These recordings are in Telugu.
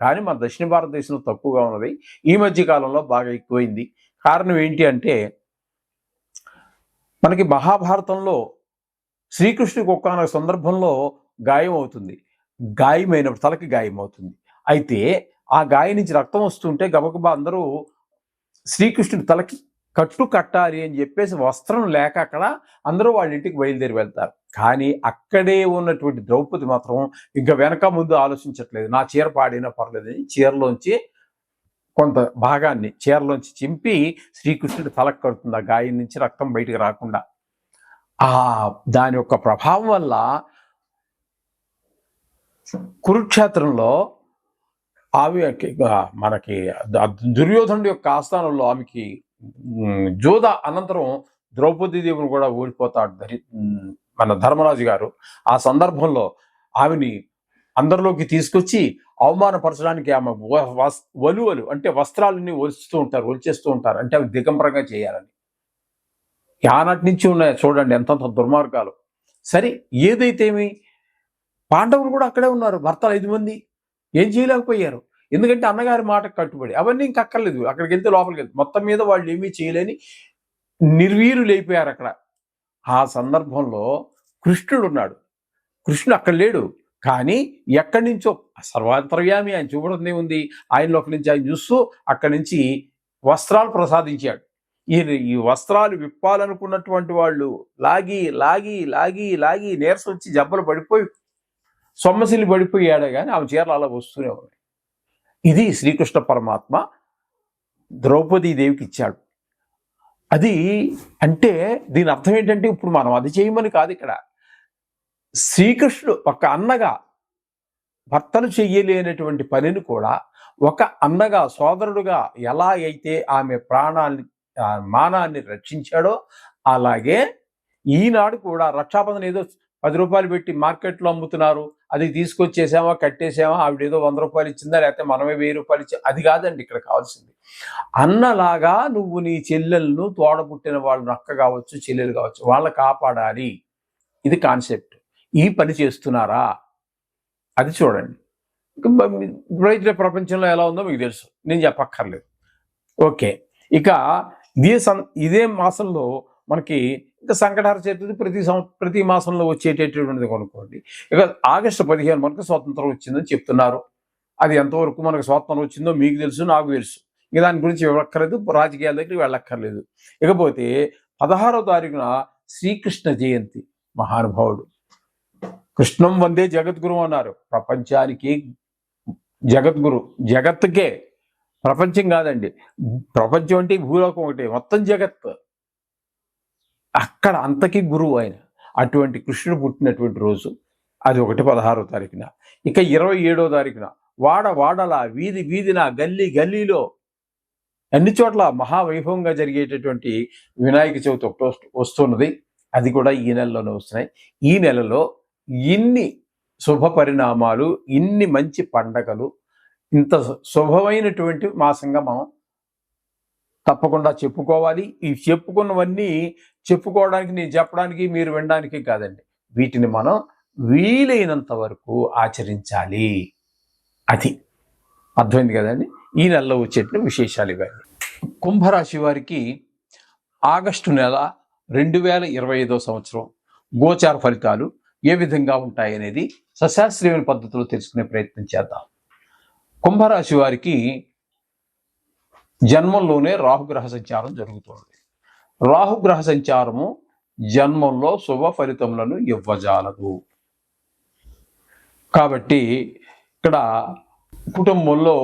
కానీ మన దక్షిణ భారతదేశంలో తక్కువగా ఉన్నది. ఈ మధ్య కాలంలో బాగా ఎక్కువైంది. కారణం ఏంటి అంటే మనకి మహాభారతంలో శ్రీకృష్ణుడికి ఒక్కొక్క సందర్భంలో గాయం అవుతుంది. గాయమైనప్పుడు తలకి గాయం అవుతుంది. అయితే ఆ గాయం నుంచి రక్తం వస్తుంటే గబగబా అందరూ శ్రీకృష్ణుడి తలకి కట్టు కట్టాలి అని చెప్పేసి వస్త్రం లేక అక్కడ అందరూ వాళ్ళ ఇంటికి బయలుదేరి వెళ్తారు. కానీ అక్కడే ఉన్నటువంటి ద్రౌపది మాత్రం ఇంకా వెనక ముందు ఆలోచించట్లేదు. నా చీర పాడినా పర్లేదని చీరలోంచి కొంత భాగాన్ని చీరలోంచి చింపి శ్రీకృష్ణుడు తలకు కడుతుంది. ఆ గాయం నుంచి రక్తం బయటికి రాకుండా. ఆ దాని యొక్క ప్రభావం వల్ల కురుక్షేత్రంలో ఆమె మనకి ద- దుర్యోధనుడి యొక్క ఆస్థానంలో ఆమెకి జోదా అనంతరం ద్రౌపది దేవుని కూడా ఓడిపోతాడు ధరి మన ధర్మరాజు గారు. ఆ సందర్భంలో ఆమెని అందరిలోకి తీసుకొచ్చి అవమానపరచడానికి ఆమె వ- వలువలు అంటే వస్త్రాలని ఒలుస్తూ ఉంటారు ఒలిచేస్తూ ఉంటారు. అంటే అవి దిగంబరంగా చేయాలని. ఆనాటి నుంచి ఉన్నాయి చూడండి ఎంతంత దుర్మార్గాలు. సరే ఏదైతేమి పాండవులు కూడా అక్కడే ఉన్నారు భర్తలు ఐదు మంది. ఏం చేయలేకపోయారు? ఎందుకంటే అన్నగారి మాట కట్టుబడి. అవన్నీ ఇంక అక్కర్లేదు. అక్కడికి వెళ్తే లోపలికి వెళ్తే మొత్తం మీద వాళ్ళు ఏమీ చేయలేని నిర్వీరులైపోయారు అక్కడ. ఆ సందర్భంలో కృష్ణుడు ఉన్నాడు. కృష్ణుడు అక్కడ లేడు. కానీ ఎక్కడి నుంచో సర్వాంతర్యామి ఆయన చూపడం ఉంది ఆయనలోకి నుంచి ఆయన చూస్తూ అక్కడి నుంచి వస్త్రాలు ప్రసాదించాడు. ఈ ఈ వస్త్రాలు విప్పాలనుకున్నటువంటి వాళ్ళు లాగి లాగి లాగి లాగి నీరసం వచ్చి జబ్బలు పడిపోయి సొమ్మసిల్లి పడిపోయాడు కానీ ఆమె చీరలు అలా వస్తూనే ఉన్నాయి. ఇది శ్రీకృష్ణ పరమాత్మ ద్రౌపదీ దేవికి ఇచ్చాడు. అది అంటే దీని అర్థం ఏంటంటే ఇప్పుడు మనం అది చేయమని కాదు ఇక్కడ. శ్రీకృష్ణుడు ఒక అన్నగా భర్తలు చెయ్యలేనటువంటి పనిని కూడా ఒక అన్నగా సోదరుడుగా ఎలా అయితే ఆమె ప్రాణాన్ని మానాన్ని రక్షించాడో అలాగే ఈనాడు కూడా రక్షాబంధన ఏదో పది రూపాయలు పెట్టి మార్కెట్లో అమ్ముతున్నారు. అది తీసుకొచ్చేసామా కట్టేసామా ఆవిడ ఏదో వంద రూపాయలు ఇచ్చిందా లేకపోతే మనమే వెయ్యి రూపాయలు ఇచ్చి అది కాదండి ఇక్కడ కావాల్సింది. అన్నలాగా నువ్వు నీ చెల్లెలను తోడబుట్టిన వాళ్ళు నక్క కావచ్చు చెల్లెలు కావచ్చు వాళ్ళ కాపాడాలి. ఇది కాన్సెప్ట్. ఈ పని చేస్తున్నారా? అది చూడండి. ఇప్పుడైతే ప్రపంచంలో ఎలా ఉందో మీకు తెలుసు. నేను చెప్పక్కర్లేదు. ఓకే. ఇక ఇదే సన్ ఇదే మాసంలో మనకి ఇంకా సంకటహర చతుర్థి ప్రతి సం ప్రతి మాసంలో వచ్చేటటువంటిది కొనుక్కోండి. ఇక ఆగస్టు పదిహేను మనకు స్వాతంత్రం వచ్చిందని చెప్తున్నారు. అది ఎంతవరకు మనకు స్వాతంత్రం వచ్చిందో మీకు తెలుసు నాకు తెలుసు. ఇక దాని గురించి వెళ్ళక్కర్లేదు రాజకీయాల దగ్గరికి వెళ్ళక్కర్లేదు. ఇకపోతే పదహారో తారీఖున శ్రీకృష్ణ జయంతి మహానుభావుడు. కృష్ణం వందే జగద్గురు అన్నారు. ప్రపంచానికి జగద్గురు జగత్తుకే ప్రపంచం కాదండి. ప్రపంచం అంటే భూలోకం ఒకటి మొత్తం జగత్. అక్కడ అంతకీ గురువు ఆయన. అటువంటి కృష్ణుడు పుట్టినటువంటి రోజు అది ఒకటి పదహారో తారీఖున. ఇక ఇరవై ఏడో తారీఖున వాడ వాడల వీధి వీధిన గల్లీ గల్లీలో అన్ని చోట్ల మహావైభవంగా జరిగేటటువంటి వినాయక చవితి ఒకటి వస్తున్నది. అది కూడా ఈ నెలలోనే వస్తున్నాయి. ఈ నెలలో ఇన్ని శుభ పరిణామాలు ఇన్ని మంచి పండగలు ఇంత శుభమైనటువంటి మాసంగా మనం తప్పకుండా చెప్పుకోవాలి. ఈ చెప్పుకున్నవన్నీ చెప్పుకోవడానికి నేను చెప్పడానికి మీరు వినడానికి కాదండి. వీటిని మనం వీలైనంత వరకు ఆచరించాలి. అది అర్థమైంది కదండి? ఈ నెలలో వచ్చేటువంటి విశేషాలు ఇవన్నీ. కుంభరాశి వారికి ఆగస్టు నెల రెండు వేల ఇరవై ఐదో సంవత్సరం గోచార ఫలితాలు ఏ విధంగా ఉంటాయి అనేది సశాస్త్రీయమైన పద్ధతిలో తెలుసుకునే ప్రయత్నం చేద్దాం. కుంభరాశి వారికి జన్మంలోనే రాహుగ్రహ సంచారం జరుగుతుంది. రాహుగ్రహ సంచారము జన్మంలో శుభ ఫలితములను ఇవ్వజాలదు. కాబట్టి ఇక్కడ కుటుంబంలో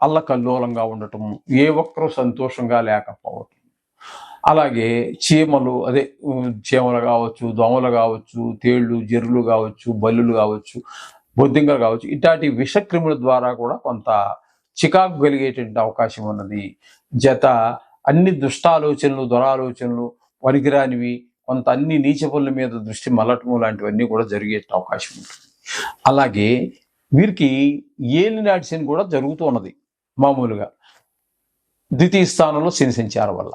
అల్లకల్లోలంగా ఉండటం ఏ ఒక్కరూ సంతోషంగా లేకపోవటం అలాగే చీమలు అదే చీమలు కావచ్చు దోమలు కావచ్చు తేళ్ళు జర్రులు కావచ్చు బల్లులు కావచ్చు బొద్దింకలు కావచ్చు ఇట్లాంటి విషక్రిముల ద్వారా కూడా కొంత చికాకు కలిగేటువంటి అవకాశం ఉన్నది. జత అన్ని దుష్టాలోచనలు దురాలోచనలు పనికిరానివి కొంత అన్ని నీచ పనుల మీద దృష్టి మలటము లాంటివన్నీ కూడా జరిగే అవకాశం ఉంటుంది. అలాగే వీరికి ఏలినాటి శని కూడా జరుగుతూ ఉన్నది మామూలుగా. ద్వితీయ స్థానంలో శని సంచారం వల్ల.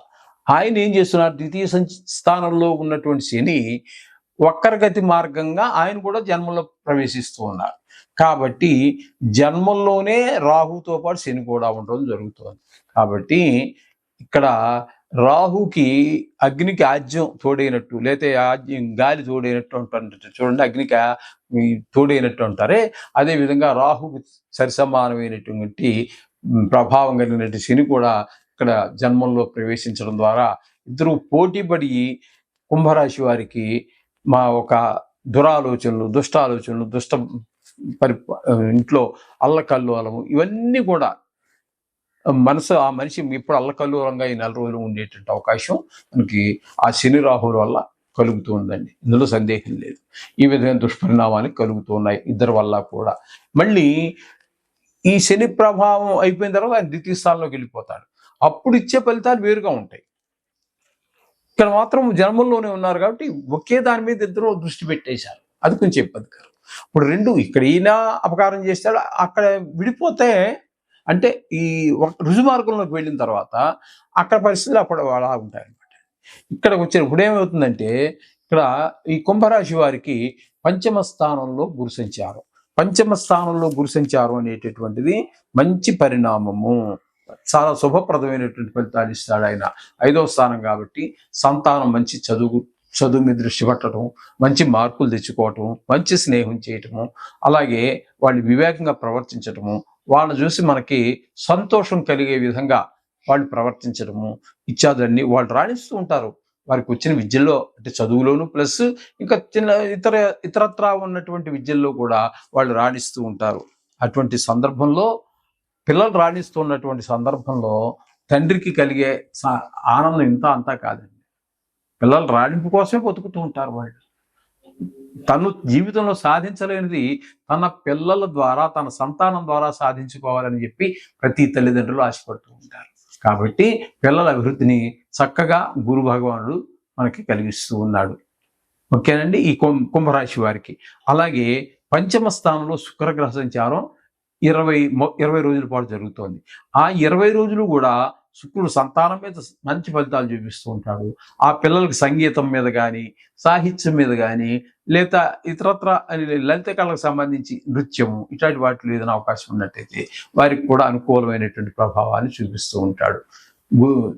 ఆయన ఏం చేస్తున్నారు? ద్వితీయ స్థానంలో ఉన్నటువంటి శని వక్రగతి మార్గంగా ఆయన కూడా జన్మలో ప్రవేశిస్తూ ఉన్నారు కాబట్టి జన్మంలోనే రాహుతో పాటు శని కూడా ఉండడం జరుగుతుంది. కాబట్టి ఇక్కడ రాహుకి అగ్నికి ఆజ్యం తోడైనట్టు లేతే ఆజ్యం గాలి తోడైనట్టు అంటారు చూడండి అగ్నికి తోడైనట్టు అంటారే. అదే విధంగా రాహుకి సరిసమానమైనటువంటి ప్రభావం కలిగినటువంటి శని కూడా ఇక్కడ జన్మంలో ప్రవేశించడం ద్వారా ఇద్దరు పోటీపడి కుంభరాశి వారికి మా ఒక దురాలోచనలు దుష్టాలోచనలు దుష్ట పరి ఇంట్లో అల్లకల్లోలము ఇవన్నీ కూడా మనసు ఆ మనిషి ఇప్పుడు అల్లకల్లోలంగా ఈ నెల రోజులు ఉండేటువంటి అవకాశం మనకి ఆ శని రాహుల వల్ల కలుగుతూ ఉందండి. ఇందులో సందేహం లేదు. ఈ విధమైన దుష్పరిణామాలు కలుగుతూ ఉన్నాయి. ఇద్దరి వల్ల కూడా. మళ్ళీ ఈ శని ప్రభావం అయిపోయిన తర్వాత ఆయన ద్వితీయ స్థానంలోకి వెళ్ళిపోతాడు. అప్పుడు ఇచ్చే ఫలితాలు వేరుగా ఉంటాయి. ఇక్కడ మాత్రం జన్మల్లోనే ఉన్నారు కాబట్టి ఒకే దాని మీద ఇద్దరు దృష్టి పెట్టేశారు. అది కొంచెం ఇబ్బందికరం. ఇప్పుడు రెండు ఇక్కడ ఈయన అపకారం చేస్తాడు అక్కడ విడిపోతే అంటే ఈ ఒక రుజుమార్గంలోకి వెళ్ళిన తర్వాత అక్కడ పరిస్థితులు అప్పుడు అలా ఉంటాయి అనమాట ఇక్కడ వచ్చిన ఇప్పుడు ఏమవుతుందంటే ఇక్కడ ఈ కుంభరాశి వారికి పంచమ స్థానంలో గురు సంచారం. పంచమ స్థానంలో గురు సంచారం అనేటటువంటిది మంచి పరిణామము. చాలా శుభప్రదమైనటువంటి ఫలితాలు ఇస్తాడు ఆయన. ఐదవ స్థానం కాబట్టి సంతానం మంచి చదువు చదువు మీద దృష్టి పట్టడం మంచి మార్కులు తెచ్చుకోవటం మంచి స్నేహం చేయటము అలాగే వాళ్ళు వివేకంగా ప్రవర్తించటము వాళ్ళని చూసి మనకి సంతోషం కలిగే విధంగా వాళ్ళు ప్రవర్తించడము ఇత్యాదులన్నీ వాళ్ళు రాణిస్తూ ఉంటారు. వారికి వచ్చిన విద్యల్లో అంటే చదువులోను ప్లస్ ఇంకా చిన్న ఇతర ఇతరత్రా ఉన్నటువంటి విద్యల్లో కూడా వాళ్ళు రాణిస్తూ ఉంటారు. అటువంటి సందర్భంలో పిల్లలు రాణిస్తున్నటువంటి సందర్భంలో తండ్రికి కలిగే ఆనందం ఇంత అంతా కాదండి. పిల్లలు రాణింపు కోసమే బతుకుతూ ఉంటారు వాళ్ళు. తను జీవితంలో సాధించలేనిది తన పిల్లల ద్వారా తన సంతానం ద్వారా సాధించుకోవాలని చెప్పి ప్రతి తల్లిదండ్రులు ఆశపడుతూ ఉంటారు. కాబట్టి పిల్లల అభివృద్ధిని చక్కగా గురు భగవానుడు మనకి కలిగిస్తూ ఉన్నాడు. ఓకేనండి? ఈ కుంభరాశి వారికి. అలాగే పంచమ స్థానంలో శుక్రగ్రహ సంచారం ఇరవై ఇరవై రోజుల పాటు జరుగుతోంది. ఆ ఇరవై రోజులు కూడా శుక్రుడు సంతానం మీద మంచి ఫలితాలు చూపిస్తూ ఉంటాడు. ఆ పిల్లలకి సంగీతం మీద కానీ సాహిత్యం మీద కానీ లేదా ఇతరత్ర లలిత కళకు సంబంధించి నృత్యము ఇట్లాంటి వాటిలో ఏదైనా అవకాశం ఉన్నట్టయితే వారికి కూడా అనుకూలమైనటువంటి ప్రభావాన్ని చూపిస్తూ ఉంటాడు.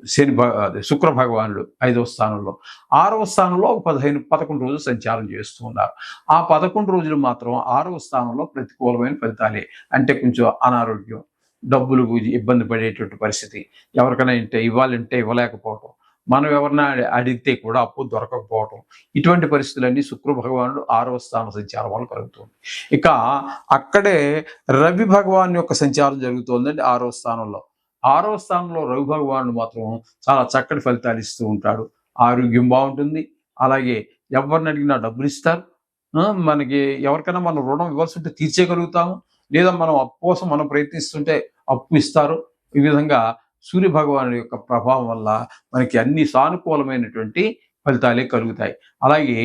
శని అదే శుక్ర భగవానుడు ఐదవ స్థానంలో. ఆరవ స్థానంలో ఒక పదిహేను పదకొండు రోజులు సంచారం చేస్తూ ఉన్నారు. ఆ పదకొండు రోజులు మాత్రం ఆరవ స్థానంలో ప్రతికూలమైన ఫలితాలే. అంటే కొంచెం అనారోగ్యం డబ్బులు ఇబ్బంది పడేటువంటి పరిస్థితి ఎవరికైనా ఇంటే ఇవ్వాలంటే ఇవ్వలేకపోవటం. మనం ఎవరన్నా అడిగితే కూడా అప్పు దొరకకపోవటం. ఇటువంటి పరిస్థితులన్నీ శుక్ర భగవానుడు ఆరవ స్థాన సంచారం వల్ల కలుగుతుంది. ఇక అక్కడే రవి భగవాన్ యొక్క సంచారం జరుగుతోందండి ఆరవ స్థానంలో. ఆరవ స్థానంలో రవి భగవానుడు మాత్రం చాలా చక్కటి ఫలితాలు ఇస్తూ ఉంటాడు. ఆరోగ్యం బాగుంటుంది. అలాగే ఎవరిని అడిగినా డబ్బులు ఇస్తారు. మనకి ఎవరికైనా మనం రుణం ఇవ్వాల్సి ఉంటే తీర్చేయగలుగుతాము. లేదా మనం అప్పు కోసం మనం ప్రయత్నిస్తుంటే అప్పు ఇస్తారు. ఈ విధంగా సూర్య భగవానుడి యొక్క ప్రభావం వల్ల మనకి అన్ని సానుకూలమైనటువంటి ఫలితాలే కలుగుతాయి. అలాగే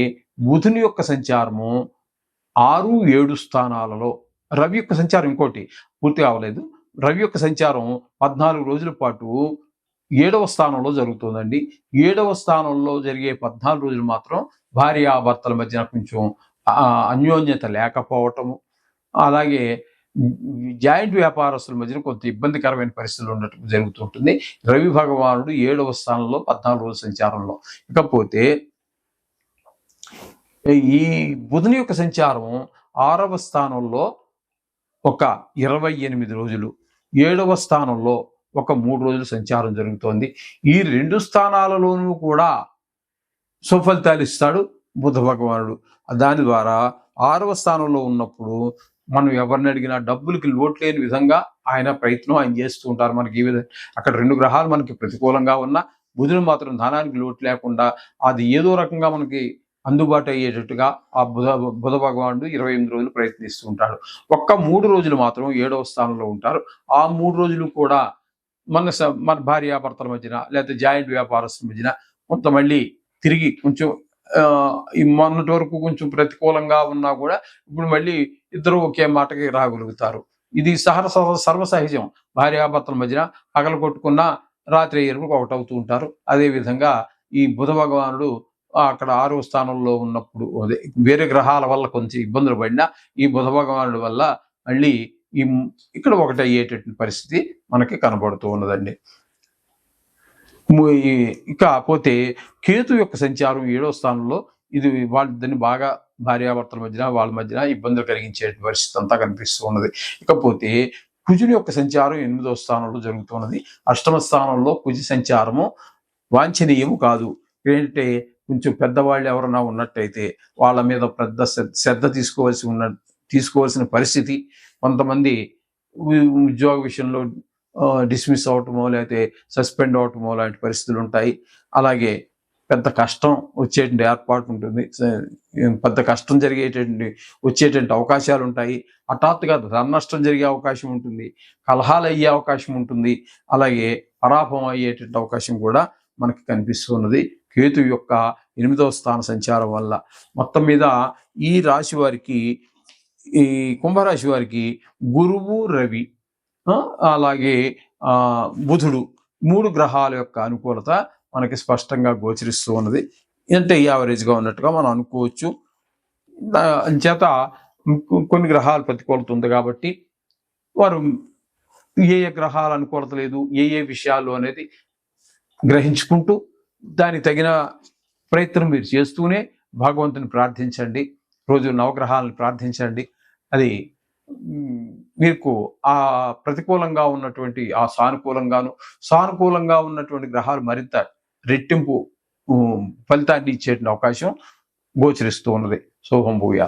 బుధుని యొక్క సంచారము ఆరు ఏడు స్థానాలలో రవి యొక్క సంచారం ఇంకోటి పూర్తి కావలేదు. రవి యొక్క సంచారం పద్నాలుగు రోజుల పాటు ఏడవ స్థానంలో జరుగుతుందండి. ఏడవ స్థానంలో జరిగే పద్నాలుగు రోజులు మాత్రం భార్యాభర్తల మధ్యన కొంచెం అన్యోన్యత లేకపోవటము అలాగే జాయింట్ వ్యాపారస్తుల మధ్యన కొంత ఇబ్బందికరమైన పరిస్థితులు ఉన్నట్టు జరుగుతుంటుంది రవి భగవానుడు ఏడవ స్థానంలో పద్నాలుగు రోజుల సంచారంలో. ఇకపోతే ఈ బుధుని యొక్క సంచారం ఆరవ స్థానంలో ఒక ఇరవై ఎనిమిది రోజులు ఏడవ స్థానంలో ఒక మూడు రోజులు సంచారం జరుగుతోంది. ఈ రెండు స్థానాలలోనూ కూడా సుఫలితాలు ఇస్తాడు బుధ భగవానుడు. దాని ద్వారా ఆరవ స్థానంలో ఉన్నప్పుడు మనం ఎవరిని అడిగినా డబ్బులకి లోటు లేని విధంగా ఆయన ప్రయత్నం ఆయన చేస్తూ ఉంటారు మనకి ఈ విధంగా. అక్కడ రెండు గ్రహాలు మనకి ప్రతికూలంగా ఉన్నా బుధుడు మాత్రం ధనానికి లోటు లేకుండా అది ఏదో రకంగా మనకి అందుబాటు అయ్యేటట్టుగా ఆ బుధ బుధ భగవానుడు ఇరవై ఎనిమిది రోజులు ప్రయత్నిస్తూ ఉంటాడు. ఒక్క మూడు రోజులు మాత్రం ఏడవ స్థానంలో ఉంటారు. ఆ మూడు రోజులు కూడా మన స- మన భార్యాభర్తల మధ్యన లేకపోతే జాయింట్ వ్యాపారస్తుల మధ్యన కొంత మళ్ళీ తిరిగి కొంచెం మొన్నటి వరకు కొంచెం ప్రతికూలంగా ఉన్నా కూడా ఇప్పుడు మళ్ళీ ఇద్దరు ఒకే మాటకి రాగలుగుతారు. ఇది సహర సర్వసహజం. భార్యాభర్తల మధ్యన పగల కొట్టుకున్న రాత్రి ఎరుపుకు ఒకటి అవుతూ ఉంటారు. అదేవిధంగా ఈ బుధ భగవానుడు అక్కడ ఆరో స్థానంలో ఉన్నప్పుడు అదే వేరే గ్రహాల వల్ల కొంచెం ఇబ్బందులు పడినా ఈ బుధ భగవానుడి వల్ల మళ్ళీ ఈ ఇక్కడ ఒకటి అయ్యేటటువంటి పరిస్థితి మనకి కనబడుతూ ఉన్నదండి. ఇక పోతే కేతు యొక్క సంచారం ఏడో స్థానంలో ఇది వాళ్ళిద్దరిని బాగా భార్యాభర్తల మధ్యన వాళ్ళ మధ్యన ఇబ్బందులు కలిగించే పరిస్థితి అంతా కనిపిస్తూ ఉన్నది. ఇకపోతే కుజుని యొక్క సంచారం ఎనిమిదో స్థానంలో జరుగుతున్నది అష్టమ స్థానంలో కుజ సంచారము వాంఛనీయము కాదు. ఏంటంటే కొంచెం పెద్దవాళ్ళు ఎవరైనా ఉన్నట్టయితే వాళ్ళ మీద పెద్ద శ్రద్ధ తీసుకోవాల్సి ఉన్న తీసుకోవాల్సిన పరిస్థితి. కొంతమంది ఉ- ఉద్యోగ విషయంలో డిస్మిస్ అవటమో లేకపోతే సస్పెండ్ అవటమో లాంటి పరిస్థితులు ఉంటాయి. అలాగే పెద్ద కష్టం వచ్చేటువంటి ఏర్పాటు ఉంటుంది. పెద్ద కష్టం జరిగేటువంటి వచ్చేటువంటి అవకాశాలు ఉంటాయి. హఠాత్తుగా ధన నష్టం జరిగే అవకాశం ఉంటుంది. కలహాలు అయ్యే అవకాశం ఉంటుంది. అలాగే పరాభవం అయ్యేటువంటి అవకాశం కూడా మనకి కనిపిస్తున్నది. కేతు యొక్క ఎనిమిదవ స్థాన సంచారం వల్ల. మొత్తం మీద ఈ రాశి వారికి ఈ కుంభరాశి వారికి గురువు రవి అలాగే బుధుడు మూడు గ్రహాల యొక్క అనుకూలత మనకి స్పష్టంగా గోచరిస్తూ ఉన్నది. అంటే యావరేజ్గా ఉన్నట్టుగా మనం అనుకోవచ్చు. దా- అంచేత కొన్ని గ్రహాలు ప్రతికూలత ఉంది కాబట్టి వారు ఏ ఏ గ్రహాల అనుకూలత లేదు ఏ ఏ విషయాలు అనేది గ్రహించుకుంటూ దానికి తగిన ప్రయత్నం మీరు చేస్తూనే భగవంతుని ప్రార్థించండి. రోజు నవగ్రహాలను ప్రార్థించండి. అది మీకు ఆ ప్రతికూలంగా ఉన్నటువంటి ఆ సానుకూలంగాను సానుకూలంగా ఉన్నటువంటి గ్రహాలు మరింత రెట్టింపు ఫలితాన్ని ఇచ్చే అవకాశం గోచరిస్తూ ఉన్నది. శోభం భూయా.